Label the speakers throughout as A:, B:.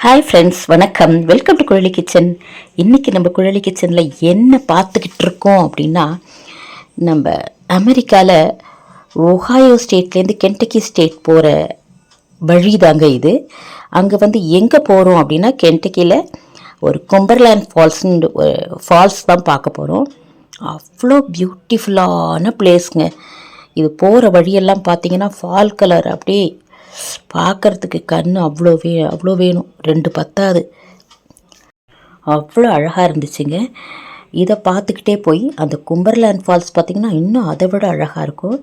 A: Hi friends வணக்கம். Welcome to Kuzhali kitchen இன்றைக்கி நம்ம குழலி கிச்சனில் என்ன பார்த்துக்கிட்டு இருக்கோம் அப்படின்னா நம்ம அமெரிக்காவில் ஒஹாயோ ஸ்டேட்லேருந்து கென்டக்கி ஸ்டேட் போகிற வழி தாங்க இது. அங்கே வந்து எங்கே போகிறோம் அப்படின்னா கென்டக்கியில் ஒரு கொம்பர்லேண்ட் ஃபால்ஸ்னு ஃபால்ஸ் தான் பார்க்க போகிறோம் அவ்வளோ பியூட்டிஃபுல்லான பிளேஸ்ங்க இது போகிற வழியெல்லாம் பார்த்தீங்கன்னா ஃபால் கலர் அப்படியே பார்க்கறதுக்கு கண் அவ்வளோ வே அவ்வளோ வேணும். ரெண்டு பத்தாது. அவ்வளோ அழகாக இருந்துச்சுங்க. இதை பார்த்துக்கிட்டே போய் அந்த கும்பர்லேண்ட் ஃபால்ஸ் பார்த்திங்கன்னா இன்னும் அதை விட அழகாக இருக்கும்.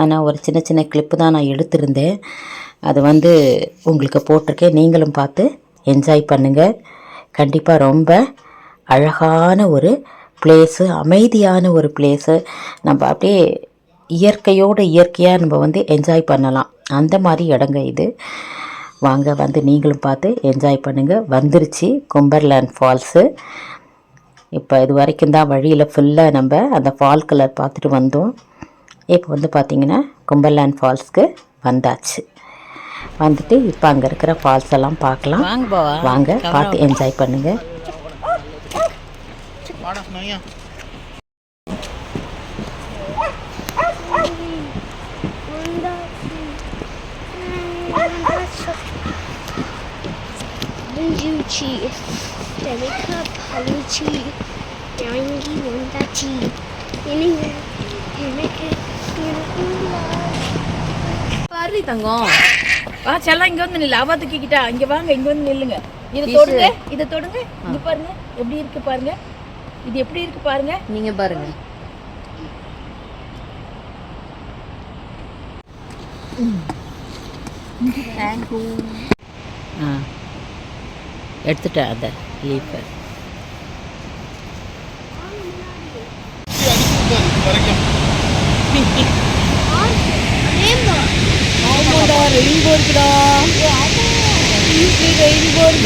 A: ஆனால் ஒரு சின்ன சின்ன கிளிப்பு தான் நான் எடுத்திருந்தேன். அது வந்து உங்களுக்கு போட்டிருக்கேன். நீங்களும் பார்த்து என்ஜாய் பண்ணுங்கள் கண்டிப்பாக ரொம்ப அழகான ஒரு பிளேஸு அமைதியான ஒரு பிளேஸு நம்ம அப்படியே இயற்கையோடு இயற்கையாக நம்ம வந்து என்ஜாய் பண்ணலாம். அந்த மாதிரி இடங்க இது. வாங்க வந்து நீங்களும் பார்த்து என்ஜாய் பண்ணுங்கள் வந்துருச்சு கும்பர்லேண்ட் ஃபால்ஸு இப்போ இது வரைக்கும் தான் வழியில் ஃபுல்லாக நம்ம அந்த ஃபால் கலர் பார்த்துட்டு வந்தோம். இப்போ வந்து பார்த்திங்கன்னா கும்பர்லேண்ட் ஃபால்ஸ்க்கு வந்தாச்சு. வந்துட்டு இப்போ அங்கே இருக்கிற ஃபால்ஸ் எல்லாம் பார்க்கலாம்.
B: வாங்க பாவா
A: வாங்க பார்த்து என்ஜாய் பண்ணுங்கள்
C: lunjuci Delika paluchi Yangi wondachi எனக்கு எனக்கு
B: பாரு தங்கம். வா செல்லம் இங்க வந்து நில்லு. அவ தூக்கிக்கிட்டா. இங்க வாங்க இங்க வந்து நில்லுங்க. இதை தொடுங்க இதை தொடுங்க. இங்க பாருங்க எப்படி இருக்கு பாருங்க. இது எப்படி இருக்கு பாருங்க. நீங்க பாருங்க.
A: ஆ. எடுத்துட்டேன் அந்த லீஃபை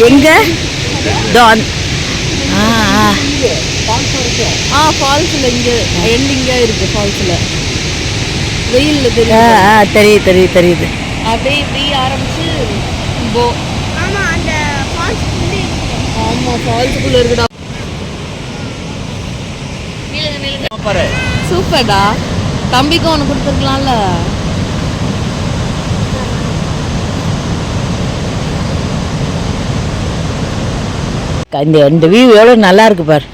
A: எங்க? டான் ஆ ஆ.
B: ஆ ஃபால்ஸ்ல இங்க எண்டிங்கா இருக்கு ஃபால்ஸ்ல வெயில்ல தெரியும்
A: ஆ தெரியுது தெரியுது தெரியுது.
B: அப்படியே இப்படி ஆரம்பிச்சு போ
C: ஆமா அந்த ஃபால்ஸ் வந்து
B: ஆமா ஃபால்ஸுக்குள்ள இருக்குடா.
D: பாரு.
B: சூப்பர்டா. தம்பிக்கும் ஒன்று கொடுத்துருக்கலாம்ல.
A: இந்த இந்த வியூ எவ்வளோ நல்லா இருக்கு பார்.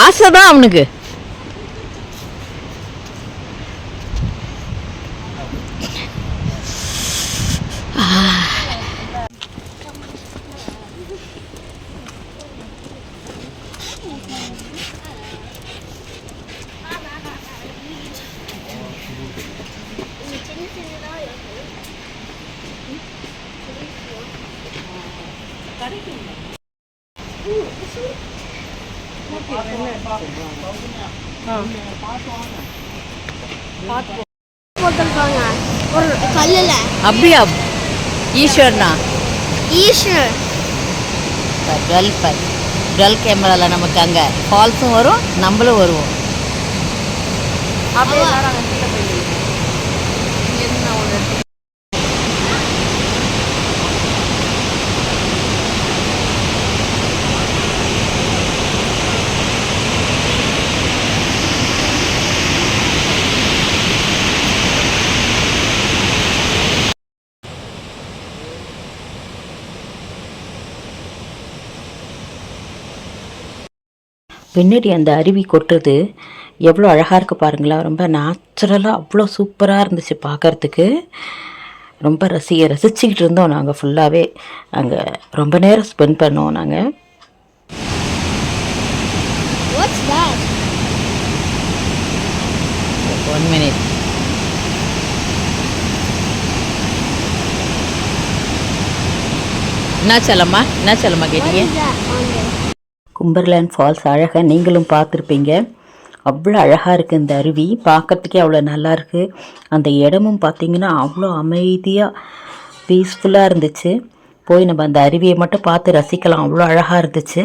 A: ஆசை தான் அவனுக்கு.
C: ஒரு
A: அப்படியா ஈஸ்வர்னா?
C: ஈஸ்வர்
A: டுவெல் பை டுவெல் கேமராவில் நமக்கு அங்கே ஃபால்ஸும் வரும் நம்மளும் வருவோம்.
B: அப்படியே எல்லாரும் அங்க கீழே போயிடுங்க இங்க இருந்து நான் ஒன்று எடுத்து
A: பின்னாடி அந்த அருவி கொட்டுறது எவ்வளோ அழகாக இருக்குது பாருங்களா. ரொம்ப நேச்சுரலாக அவ்வளோ சூப்பராக இருந்துச்சு பார்க்கறதுக்கு ரொம்ப ரசிக ரசிச்சுக்கிட்டு இருந்தோம் நாங்கள் ஃபுல்லாகவே அங்கே ரொம்ப நேரம் ஸ்பெண்ட் பண்ணோம் நாங்கள் ஒன் மினிட் என்ன செல்லம்மா என்ன செல்லம்மா கேட்டீங்க கும்பர்லேண்ட் ஃபால்ஸ் அழகாக நீங்களும் பார்த்துருப்பீங்க. அவ்வளோ அழகாக இருக்குது இந்த அருவி. பார்க்கறதுக்கே அவ்வளோ நல்லா இருக்குது அந்த இடமும் பார்த்திங்கன்னா அவ்வளோ அமைதியாக பீஸ்ஃபுல்லாக இருந்துச்சு. போய் நம்ம அந்த அருவியை மட்டும் பார்த்து ரசிக்கலாம். அவ்வளோ அழகாக இருந்துச்சு.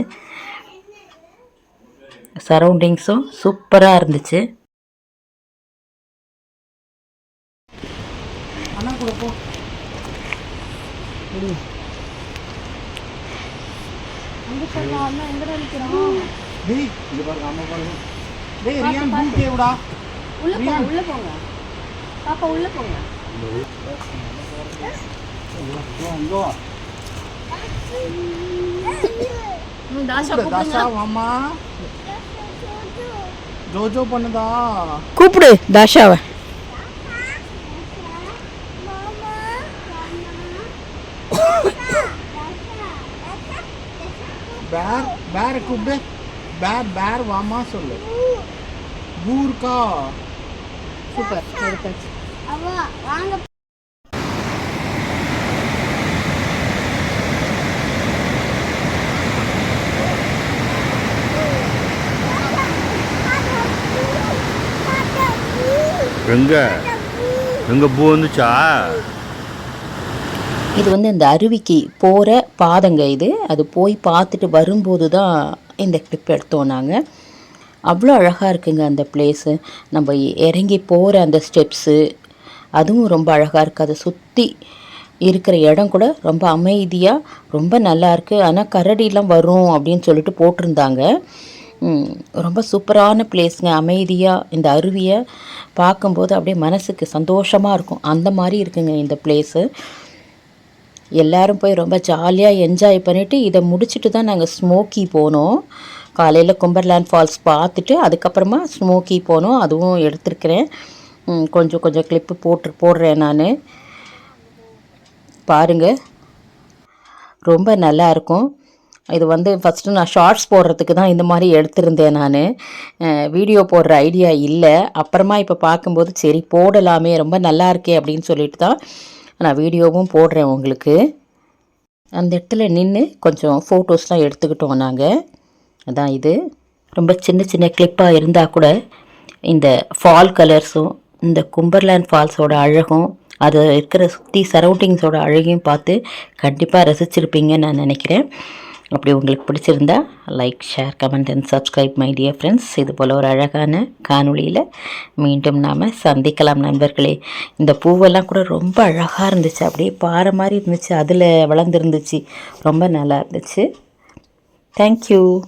A: சரௌண்டிங்ஸும் சூப்பராக இருந்துச்சு.
D: டேய் இங்க பாருங்க அம்மா பாருங்க. டேய் ரியான் பூட்டி விடா.
B: உள்ள போங்க உள்ள போங்க. பாப்பா உள்ள போங்க.
D: இங்க வா
B: ம், தாஷா
D: கூப்பிடு, தாஷா வாமா ஜோஜோ பண்ணுதா?
B: கூப்பிடு தாஷாவை.
D: பேர் பேர கூப்பிடு. பேர் பேர் வாமா சொல்லு. பூர்க்கா
B: சூப்பர் எடுத்தாச்சு
C: வாங்க.
E: எங்க? எங்க பூ வந்துச்சா?
A: இது வந்து இந்த அருவிக்கு போகிற பாதைங்க இது. அது போய் பார்த்துட்டு வரும்போது தான் இந்த கிளிப் எடுத்தோம் நாங்கள் அவ்வளோ அழகாக இருக்குங்க அந்த பிளேஸு நம்ம இறங்கி போகிற அந்த ஸ்டெப்ஸு அதுவும் ரொம்ப அழகாக இருக்குது அதை சுற்றி இருக்கிற இடம் கூட ரொம்ப அமைதியாக ரொம்ப நல்லா இருக்குது ஆனால் கரடிலாம் வரும் அப்படின்னு சொல்லிட்டு போட்டிருந்தாங்க. ரொம்ப சூப்பரான பிளேஸுங்க அமைதியாக இந்த அருவியை பார்க்கும்போது அப்படியே மனசுக்கு சந்தோஷமாக இருக்கும். அந்த மாதிரி இருக்குங்க இந்த பிளேஸு எல்லாரும் போய் ரொம்ப ஜாலியாக என்ஜாய் பண்ணிவிட்டு இதை முடிச்சுட்டு தான் நாங்கள் ஸ்மோக்கி போனோம். காலையில் கும்பர்லேண்ட் ஃபால்ஸ் பார்த்துட்டு அதுக்கப்புறமா ஸ்மோக்கி போனோம். அதுவும் எடுத்திருக்கிறேன். கொஞ்சம் கொஞ்சம் கிளிப்பு போட்டு போடுறேன் நான். பாருங்கள் ரொம்ப நல்லா இருக்கும். இது வந்து ஃபஸ்ட்டு நான் ஷார்ட்ஸ் போடுறதுக்கு தான் இந்த மாதிரி எடுத்திருந்தேன் நான். வீடியோ போடுற ஐடியா இல்லை. அப்புறமா இப்போ பார்க்கும்போது சரி போடலாமே ரொம்ப நல்லா இருக்கே அப்படின்னு சொல்லிட்டு தான் நான் வீடியோவும் போடுறேன் உங்களுக்கு. அந்த இடத்துல நின்று கொஞ்சம் ஃபோட்டோஸ்லாம் எடுத்துக்கிட்டோம் நாங்கள் அதான் இது. ரொம்ப சின்ன சின்ன கிளிப்பாக இருந்தால் கூட இந்த ஃபால் கலர்ஸும் இந்த கும்பர்லேண்ட் ஃபால்ஸோட அழகும் அது இருக்கிற சுற்றி சரௌண்டிங்ஸோட அழகையும் பார்த்து கண்டிப்பாக ரசிச்சிருப்பீங்கன்னு நான் நினைக்கிறேன். அப்படி உங்களுக்கு பிடிச்சிருந்தா like share comment and subscribe my dear friends இது போல் ஒரு அழகான காணொளியில் மீண்டும் நாம் சந்திக்கலாம் நண்பர்களே. இந்த பூவெல்லாம் கூட ரொம்ப அழகாக இருந்துச்சு. அப்படியே பாறை மாதிரி இருந்துச்சு. அதில் வளர்ந்துருந்துச்சு. ரொம்ப நல்லா இருந்துச்சு. தேங்க்யூ